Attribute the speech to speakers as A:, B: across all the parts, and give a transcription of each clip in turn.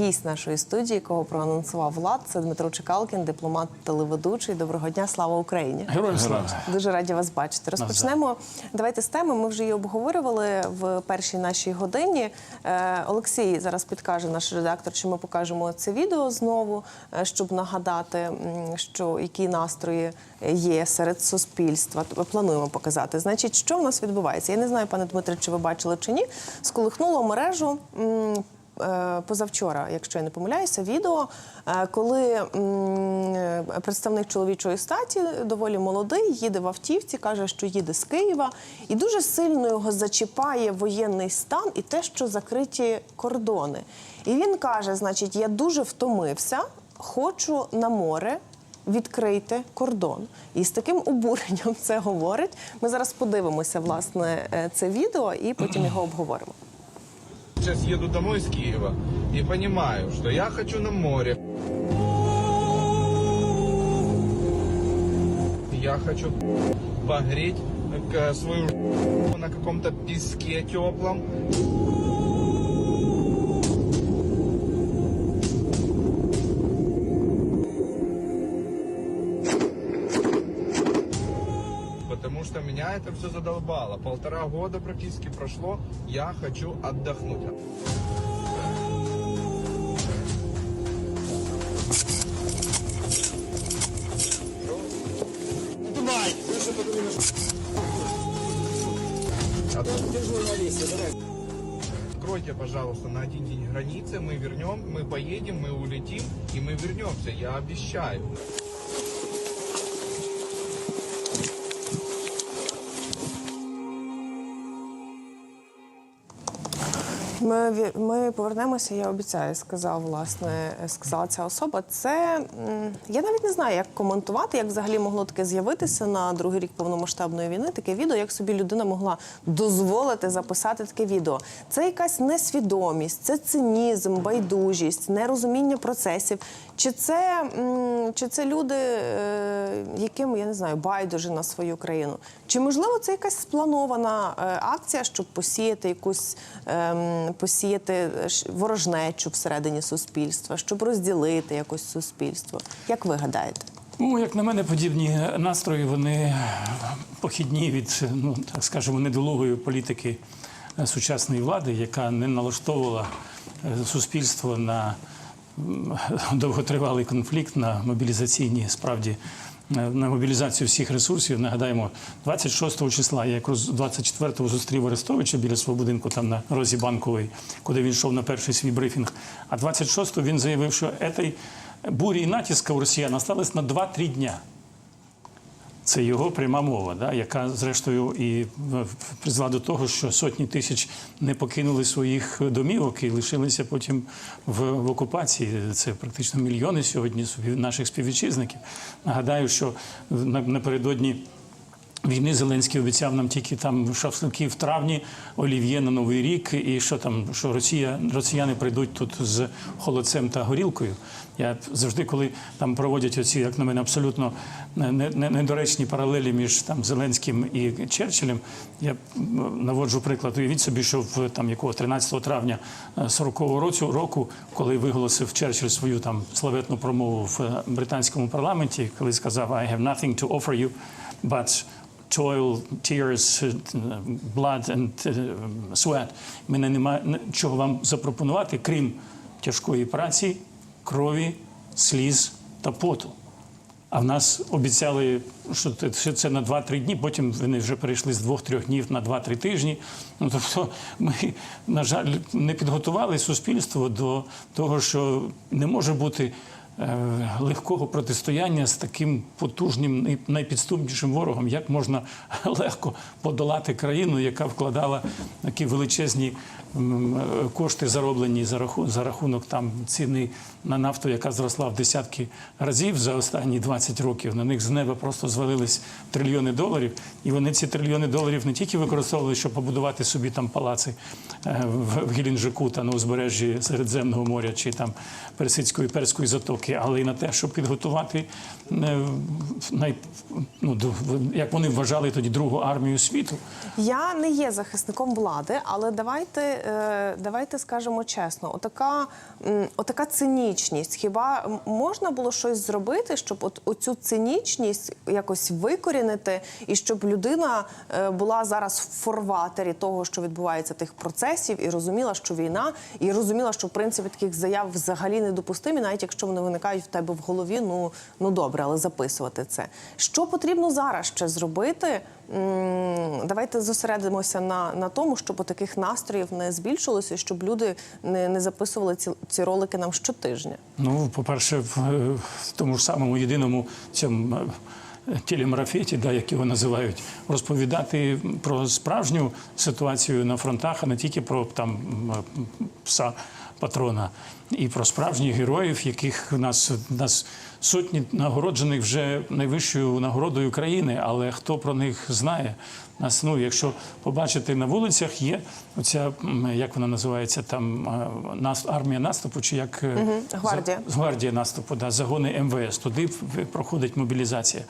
A: Гість нашої студії, якого проанонсував Влад, це Дмитро Чекалкін, дипломат, телеведучий. Доброго дня, слава Україні!
B: Героям слава.
A: Дуже раді вас бачити. Розпочнемо. Давайте з теми. Ми вже її обговорювали в першій нашій годині. Е, Олексій зараз підкаже наш редактор, чи ми покажемо це відео знову, е, щоб нагадати, що які настрої є серед суспільства. Плануємо показати. Значить, що в нас відбувається? Я не знаю, пане Дмитре, чи ви бачили чи ні. Сколихнуло мережу. Е, Позавчора, якщо я не помиляюся, відео, е, коли представник чоловічої статі, доволі молодий, їде в автівці, каже, що їде з Києва, і дуже сильно його зачіпає воєнний стан і те, що закриті кордони. І він каже: значить, я дуже втомився, хочу на море. Відкрийте кордон, і з таким обуренням це говорить. Ми зараз подивимося власне е, це відео і потім його обговоримо.
C: Сейчас еду домой из Киева и понимаю, что я хочу на море. Я хочу погреть э, свою на каком-то песке теплом. Это все задолбало. Полтора года практически прошло. Я хочу отдохнуть. Откройте, пожалуйста, на один день границы, мы вернем, мы поедем, мы улетим и мы вернемся, я обещаю.
A: Ми, ми повернемося, я обіцяю, сказав власне, сказала ця особа. Це я навіть не знаю, як коментувати, як взагалі могло таке з'явитися на другий рік повномасштабної війни. Таке відео, як собі людина могла дозволити записати таке відео. Це якась несвідомість, це цинізм, байдужість, нерозуміння процесів. Чи це, чи це люди, е, яким я не знаю, байдуже на свою країну? Чи можливо це якась спланована е, акція, щоб посіяти якусь ем, посіяти ворожнечу всередині суспільства, щоб розділити якось суспільство? Як ви гадаєте?
B: Ну, як на мене, подібні настрої вони похідні від, ну так скажемо, недолугої політики е, сучасної влади, яка не налаштовувала е, суспільство на довготривалий конфлікт, на мобілізаційні справді. Е, На мобілізацію всіх ресурсів нагадаємо, 26 числа я якраз 24-го зустрів Арестовича біля свого будинку, там на розі банкової, куди він йшов на перший свій брифінг. А 26-го він заявив, що цей бурі і натиска у росіян осталось на 2-3 дня. Це його пряма мова, да, яка зрештою і призвела до того, що сотні тисяч не покинули своїх домівок і лишилися потім в, в окупації. Це практично мільйони сьогодні наших співвітчизників. Нагадаю, що на- напередодні. Війни Зеленський обіцяв нам тільки там шашлики в травні, олів'є на новий рік, і що там, що Росія, росіяни прийдуть тут з холодцем та горілкою. Я завжди, коли там проводять оці, як на мене, абсолютно не- не- недоречні паралелі між там Зеленським і Черчиллем, я наводжу приклад. Уявіть собі, що в там якого 13 травня 40-го року, року, коли виголосив Черчилль свою там славетну промову в е, британському парламенті, коли сказав I have nothing to offer you, but toil, tears, blood and е, sweat. Мене немає чого вам запропонувати, крім тяжкої праці, крові, сліз та поту. А в нас обіцяли, що це- на 2-3 дні, потім вони вже перейшли з 2-3 днів на 2-3 тижні. Ну тобто ми, на жаль, не підготували суспільство до того, що не може бути легкого протистояння з таким потужним і найпідступнішим ворогом. Як можна легко подолати країну, яка вкладала такі величезні е, кошти, зароблені за рахунок, там ціни на нафту, яка зросла в десятки разів за останні 20 років. На них з неба просто звалились трильйони доларів, і вони ці трильйони доларів не тільки використовували, щоб побудувати собі там палаци е, в Геленджику та на узбережжі Середземного моря чи там Персидської перської затоки. але й на те, щоб підготувати е, най, ну, як вони вважали тоді другу армію світу.
A: Я не є захисником влади, але давайте, е, давайте скажемо чесно, отака, отака цинічність. Хіба можна було щось зробити, щоб от оцю цинічність якось викорінити, і щоб людина е, була зараз в форватері того, що відбувається тих процесів, і розуміла, що війна, і розуміла, що в принципі таких заяв взагалі недопустимі, навіть якщо вони виникають в тебе в голові. Ну ну добре, але записувати це. Що потрібно зараз ще зробити? Давайте зосередимося на, на тому, щоб таких настроїв не збільшилося, щоб люди не, не записували ці, ці ролики нам щотижня.
B: Ну, по-перше, в, е, в тому ж самому єдиному цьому е, телемарафеті, да, як його називають, розповідати про справжню ситуацію на фронтах, а не тільки про там пса патрона, і про справжніх героїв, яких нас, нас сотні нагороджених вже найвищою нагородою країни. Але хто про них знає? Нас, ну, якщо побачити на вулицях, є оця, як вона називається, там нас, армія наступу, чи як е,
A: гвардія.
B: за- гвардія наступу, да, загони МВС. Туди проходить мобілізація.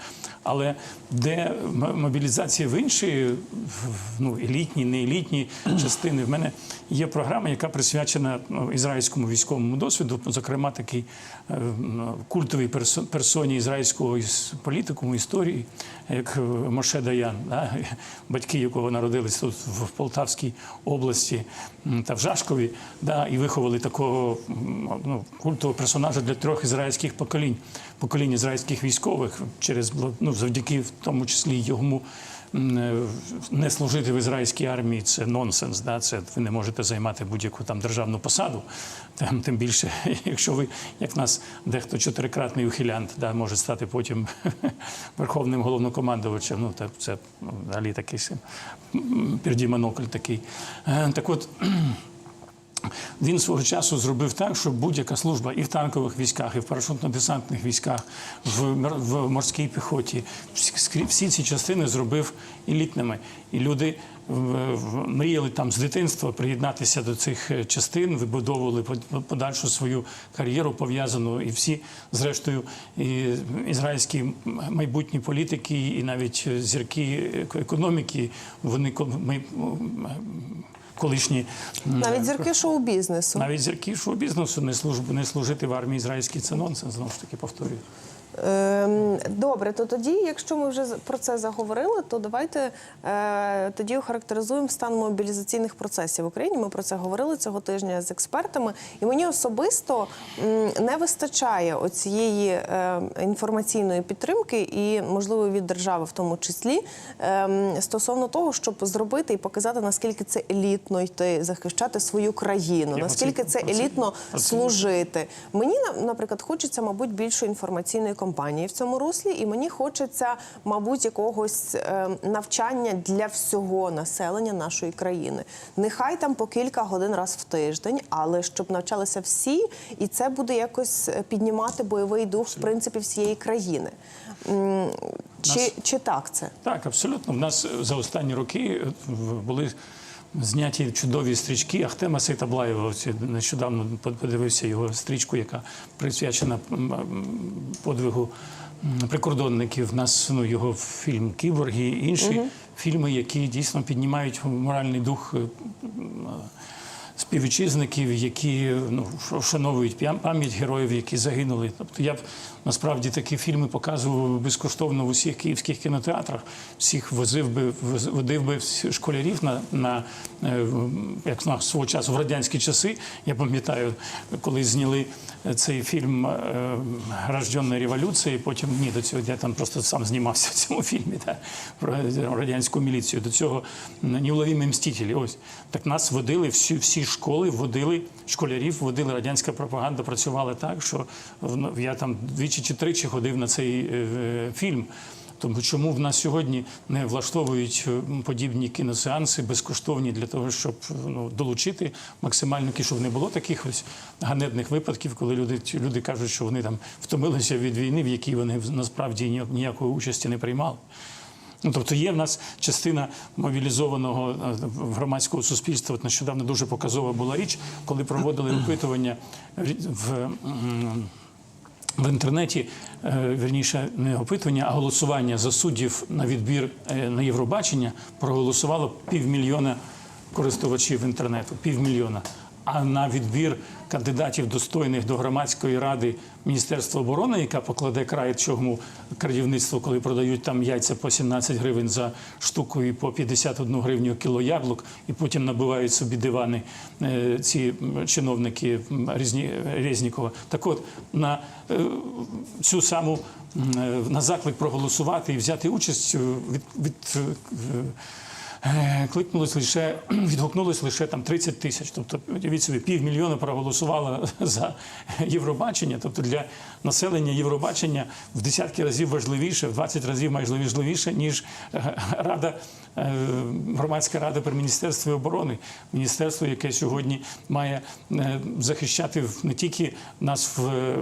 B: Але де мобілізація в інші, в- ну, елітні, не елітні частини, в мене є програма, яка присвячена ну, ізраїльському військовому досвіду, зокрема, такий е, м, культовій персо- персоні ізраїльського із- політикуму, історії, як е, Моше Даян, да, батьки якого народились тут в Полтавській області та в Жашкові, да, і виховали такого ну, культового персонажа для трьох ізраїльських поколінь, поколінь ізраїльських військових через ну, завдяки в тому числі йому не служити в ізраїльській армії це нонсенс. Да? Це ви не можете займати будь-яку там державну посаду. Тим, тим більше, якщо ви, як нас дехто чотирикратний ухилянт, да, може стати потім верховним головнокомандувачем. Ну так це ну, взагалі такий м, такий. Е, Так от. Він свого часу зробив так, щоб будь-яка служба і в танкових військах, і в парашютно-десантних військах, в, морській піхоті, всі ці частини зробив елітними. І люди мріяли там з дитинства приєднатися до цих е, частин, вибудовували подальшу свою кар'єру пов'язану. І всі, зрештою, і ізраїльські майбутні політики, і навіть е, зірки економіки, вони колишні
A: Навіть зірки шоу-бізнесу.
B: навіть зірки шоу-бізнесу не служб не служити в армії ізраїльській це нонсенс, знову ж таки повторюю.
A: Ем, Добре, то тоді, якщо ми вже про це заговорили, то давайте е, тоді охарактеризуємо стан мобілізаційних процесів в Україні. Ми про це говорили цього тижня з експертами, і мені особисто не вистачає оцієї е, інформаційної підтримки і, можливо, від держави в тому числі ем, стосовно того, щоб зробити і показати наскільки це елітно йти захищати свою країну, наскільки це елітно служити. Мені на- наприклад хочеться, мабуть, більшої інформаційної кампанії в цьому руслі, і мені хочеться, мабуть, якогось е, навчання для всього населення нашої країни. Нехай там по кілька годин раз в тиждень, але щоб навчалися всі, і це буде якось е, піднімати бойовий дух в принципі всієї країни. Чи,
B: Нас-
A: чи так це?
B: Так, абсолютно. В нас за останні роки е, були зняті чудові стрічки Ахтема Сейтаблаєва. Нещодавно подивився його стрічку, яка присвячена подвигу прикордонників. У нас ну, його фільм Кіборги і інші фільми, які дійсно піднімають моральний дух. Співвітчизників, які ну вшановують пам'ять героїв, які загинули. Тобто я б насправді такі фільми показував безкоштовно в усіх київських кінотеатрах. Всіх возив би водив би школярів на, на е, як на свого часу в радянські часи. Я пам'ятаю, коли зняли цей фільм е, Рожденна революція, потім ні, до цього я там просто сам знімався в цьому фільмі та, про радянську міліцію. До цього неуловімі мстителі. Ось так нас водили всі, всі школи, водили школярів, водили радянська пропаганда. Працювала так, що я там двічі чи тричі ходив на цей е, фільм. Тому чому в нас сьогодні не влаштовують е, подібні кіносеанси безкоштовні для того, щоб ну, долучити максимально щоб не було таких ось ганебних випадків, коли люди, люди кажуть, що вони там втомилися від війни, в якій вони насправді ніякої участі не приймали. Ну, тобто є в нас частина мобілізованого е, громадського суспільства. От нещодавно дуже показова була річ, коли проводили опитування в- в інтернеті, верніше не опитування, а голосування за суддів на відбір е, на Євробачення проголосувало півмільйона користувачів інтернету. Півмільйона. А на відбір кандидатів достойних до громадської ради Міністерства оборони, яка покладе край цьому крадівництву, коли продають там яйця по 17 гривень за штуку і по 51 гривню кіло яблук, і потім набивають собі дивани е, ці чиновники Різні, Резнікова. Так от на е, цю саму е, на заклик проголосувати і взяти участь від, від кликнулось лише відгукнулось лише там 30 тисяч. Тобто, уявіть собі, півмільйона проголосувало за Євробачення. Тобто для населення Євробачення в десятки разів важливіше, в 20 разів майже важливіше, ніж е, рада. е, Громадська рада при міністерстві оборони, міністерство, яке сьогодні має е, захищати не тільки нас в е,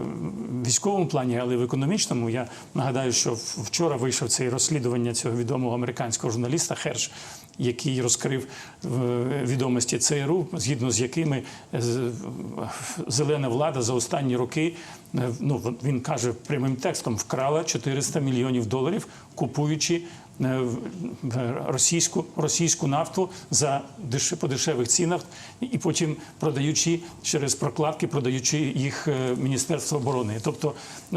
B: військовому плані, але й в економічному. Я нагадаю, що вчора вийшов цей розслідування цього відомого американського журналіста Херш, який розкрив е, відомості ЦРУ, згідно з якими е, зелена влада за останні роки, е, ну він каже прямим текстом, вкрала 400 мільйонів доларів, купуючи російську російську нафту за деш- по дешевих цінах, і потім продаючи через прокладки, продаючи їх е, Міністерство оборони. Тобто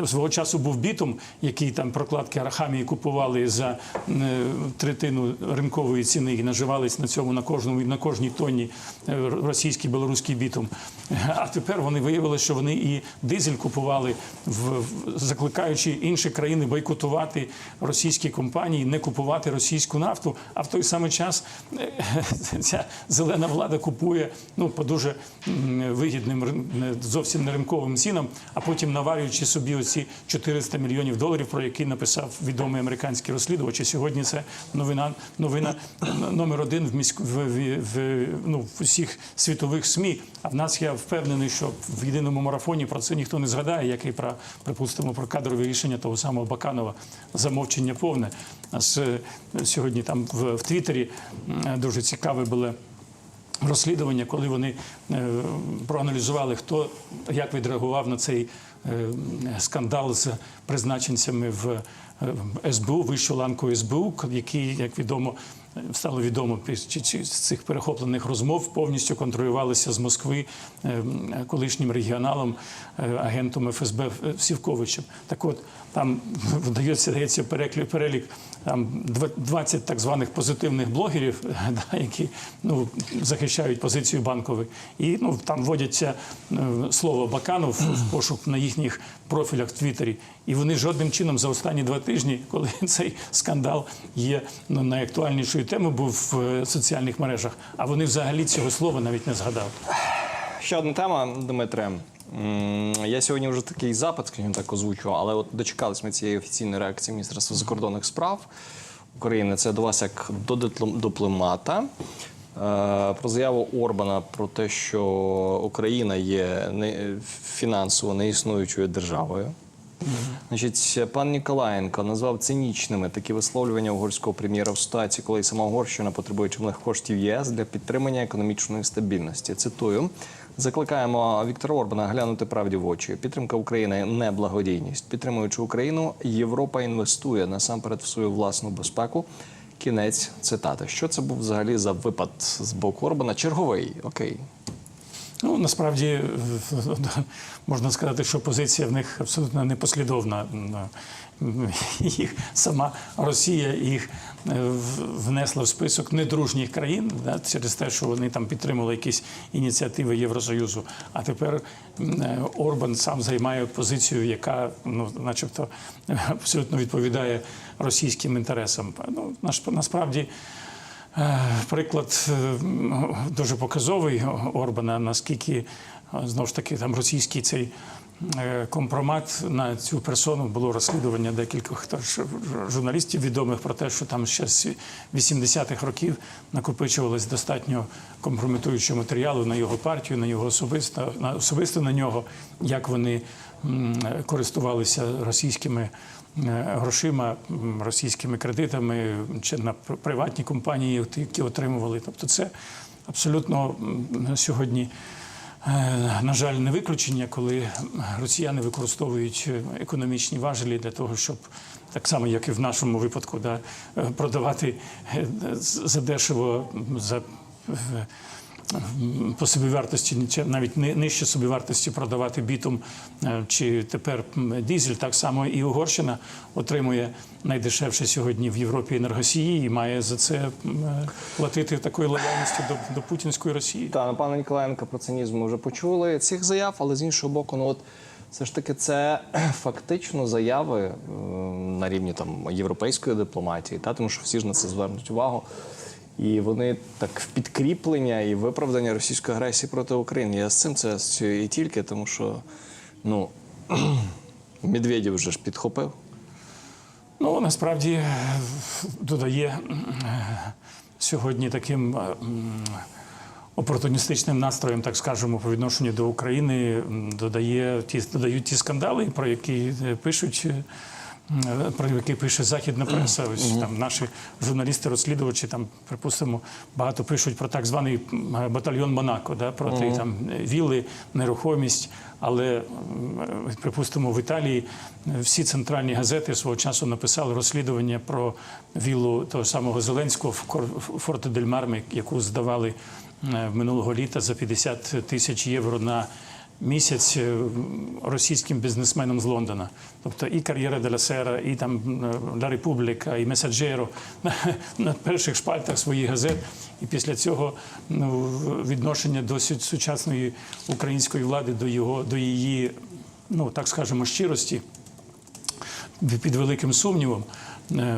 B: свого часу був бітум, який там прокладки Арахамії купували за е, третину ринкової ціни і наживались на цьому на кожному на кожній тонні е, російський білоруський бітум. А тепер вони виявили, що вони і дизель купували, в- закликаючи інші країни бойкотувати російські компанії, не купувати російську нафту. А в той самий час е, ця зелена влада купує ну по дуже вигідним зовсім не ринковим цінам, а потім наварюючи собі оці 400 мільйонів доларів, про які написав відомий американський розслідувач. Сьогодні це новина, новина номер один в міську в, в, в, ну, в усіх світових СМІ. А в нас я впевнений, що в єдиному марафоні про це ніхто не згадає, як і про припустимо про кадрові рішення того самого Баканова замовчення повне. Нас е, сьогодні там в, в Твіттері дуже цікаве було розслідування, коли вони е, проаналізували, хто як відреагував на цей е, скандал з призначенцями в СБУ, вищу ланку СБУ, який, як відомо, стало відомо з цих перехоплених розмов, повністю контролювалися з Москви е, колишнім регіоналом, е, агентом ФСБ Сівковичем. Так от там вдається дається перелік там дв- 20 так званих позитивних блогерів, да, які ну, захищають позицію банкової. І ну, там вводяться е, слово Баканов в пошук на їхніх профілях в Твіттері. І вони жодним чином за останні два тижні, коли цей скандал є ну, найактуальнішою темою, був в е, соціальних мережах, а вони взагалі цього слова навіть не згадали.
D: Ще одна тема, Дмитре. Я сьогодні вже такий запит, скажімо так, озвучував, але от дочекались ми цієї офіційної реакції Міністерства закордонних справ України. Це до вас як до дипломата. Е, Про заяву Орбана про те, що Україна є фінансово неіснуючою державою. Значить, пан Ніколаєнко назвав цинічними такі висловлювання угорського прем'єра в ситуації, коли сама Угорщина потребує чимних коштів ЄС для підтримання економічної стабільності. Цитую. Закликаємо Віктора Орбана глянути правді в очі. Підтримка України не благодійність. Підтримуючи Україну, Європа інвестує насамперед в свою власну безпеку. Кінець цитати. Що це був взагалі за випад з боку Орбана? Черговий, окей.
B: Ну насправді можна сказати, що позиція в них абсолютно непослідовна. Їх сама Росія їх е, внесла в список недружніх країн да, через те, що вони там підтримали якісь ініціативи Євросоюзу. А тепер е, Орбан сам займає позицію, яка ну, начебто абсолютно відповідає російським інтересам. Ну насправді. Е, Приклад е, дуже показовий Орбана, наскільки е, знову ж таки там російський цей компромат на цю персону було розслідування декількох журналістів відомих про те, що там ще з 80-х років накопичувалось достатньо компрометуючого матеріалу на його партію, на його особисто, на особисто на нього, як вони користувалися російськими грошима, російськими кредитами чи на приватні компанії, які отримували. Тобто, це абсолютно сьогодні е, на жаль, не виключення, коли росіяни використовують е, економічні важелі для того, щоб так само, як і в нашому випадку, да, е, продавати е, задешево за. По собівартості навіть ни- нижче собівартості продавати бітум е, чи тепер м, дизель. Так само і Угорщина отримує найдешевше сьогодні в Європі енергосії і має за це е, платити такою лояльністю до, до путінської Росії.
D: Та ну, пана Ніколаєнка про цинізм ми вже почули цих заяв, але з іншого боку, ну от все ж таки це фактично заяви на рівні там європейської дипломатії, та тому що всі ж на це звернуть увагу. І вони так в підкріплення і виправдання російської агресії проти України. Я з цим це асоціюю і тільки, тому що ну Медведєв вже ж підхопив.
B: Ну насправді е, додає е, сьогодні таким. е, Опортуністичним настроєм, так скажемо, по відношенню до України додає додають ті скандали, про які пишуть, про які пише західна преса. Ось там наші журналісти-розслідувачі, там, припустимо, багато пишуть про так званий батальйон Монако, да, проти там вілли, нерухомість. Але е, припустимо, в Італії е, всі центральні газети свого часу написали розслідування про віллу того самого Зеленського в Форте дель Марме, яку здавали е, минулого літа за 50 тисяч євро на місяць е, російським бізнесменам з Лондона. Тобто і кар'єра Деля Сера, і там е, Ла Републіка, і Месаджеро на, на перших шпальтах своїх газет. І після цього ну, відношення до сю- сучасної української влади, до його до її, ну так скажемо, щирості під великим сумнівом. Е,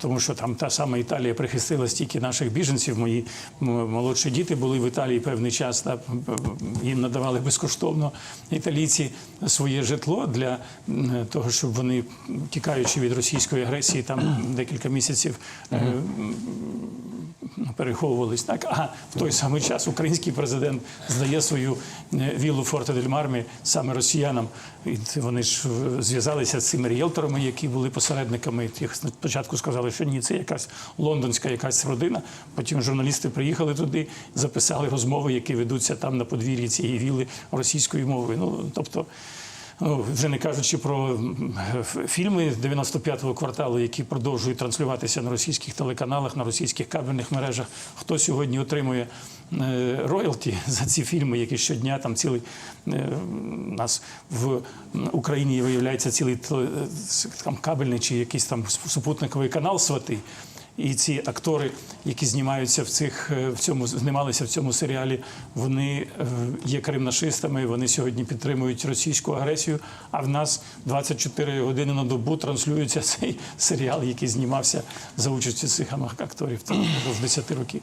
B: Тому що там та сама Італія прихистила стільки наших біженців. Мої молодші діти були в Італії певний час. Та, їм надавали безкоштовно італійці своє житло для того, щоб вони, тікаючи від російської агресії, там декілька місяців е, переховувались. Так, а в той самий час український президент здає свою е, віллу Форте дель Мармі саме росіянам. І вони ж зв'язалися з цими ріелторами, які були посередниками. Їх спочатку сказали, що ні, це якась лондонська якась родина. Потім журналісти приїхали туди, записали розмови, які ведуться там на подвір'ї цієї вілли російською мовою. Ну тобто. Ну, вже не кажучи про фільми 95-го кварталу, які продовжують транслюватися на російських телеканалах, на російських кабельних мережах. Хто сьогодні отримує е, роялті за ці фільми, які щодня там цілий е, нас в Україні виявляється цілий с- там кабельний чи якийсь там супутниковий канал свати. І ці актори, які знімаються в цих е, в цьому знімалися в цьому серіалі, вони е, є кримнашистами. Вони сьогодні підтримують російську агресію. А в нас 24 години на добу транслюється цей серіал, який знімався за участю цих акторів там, впродовж 10 років.